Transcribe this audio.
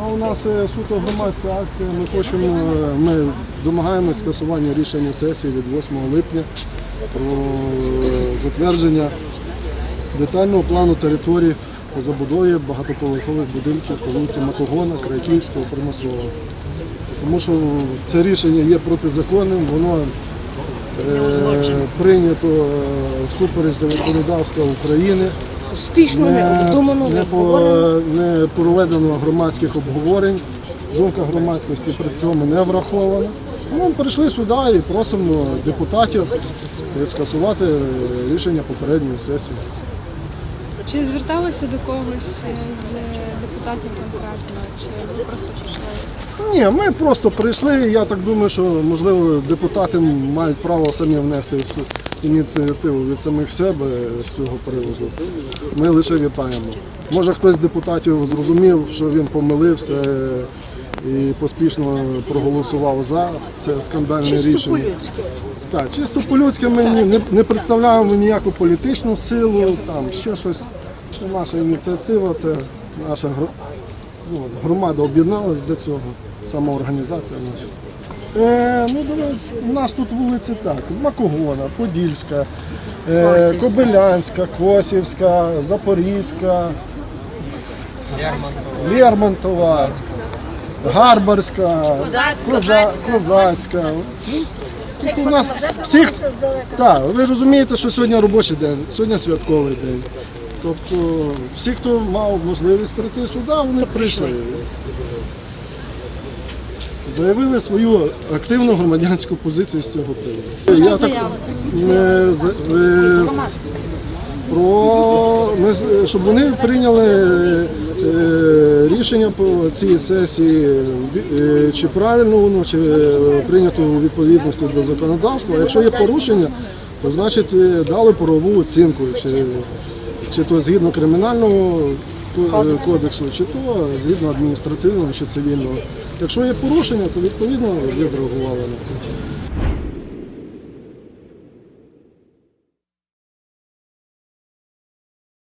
А у нас е, суто громадська акція. Ми хочемо, е, ми домагаємося скасування рішення сесії від 8 липня про е, затвердження детального плану території по забудові багатоповерхових будинків по вулиці Макогона, Крайківського, Промислового. Тому що це рішення є протизаконним, воно прийнято е, всупереч законодавства України. Успішно не обдумано не, не по, не проведено громадських обговорень. Думка громадськості при цьому не врахована. Ми прийшли сюди і просимо депутатів е, скасувати рішення попередньої сесії. Чи зверталися до когось е, з депутатів конкретно, чи ви просто? Ні, ми просто прийшли. Я так думаю, що можливо депутати мають право самі внести ініціативу від самих себе з цього приводу. Ми лише вітаємо. Може хтось з депутатів зрозумів, що він помилився і поспішно проголосував за це скандальне чисто рішення. по-людськи. Так, чисто по-людськи ми не, не представляємо ніяку політичну силу, там ще щось. Це наша ініціатива, це наша ну, громада об'єдналась до цього, самоорганізація наша. Е, ну, давай, у нас тут вулиці так: Макогона, Подільська, е, Кобилянська, Косівська, Запорізька, Лермонтова, Гарбарська, Коза- Козацька. Ну, Тут у нас всіх так, ви розумієте, що сьогодні робочий день, сьогодні святковий день. Тобто всі, хто мав можливість прийти сюди, вони прийшли. Заявили свою активну громадянську позицію з цього приводу. Що Я так, заява? е, про ми щоб вони прийняли е, рішення по цій сесії, е, чи правильно воно, чи прийнято у відповідності до законодавства. Якщо є порушення, то значить дали правову оцінку, чи, чи то згідно кримінального кодексу, чи то згідно адміністративного чи цивільного. Якщо є порушення, то відповідно відреагували на це.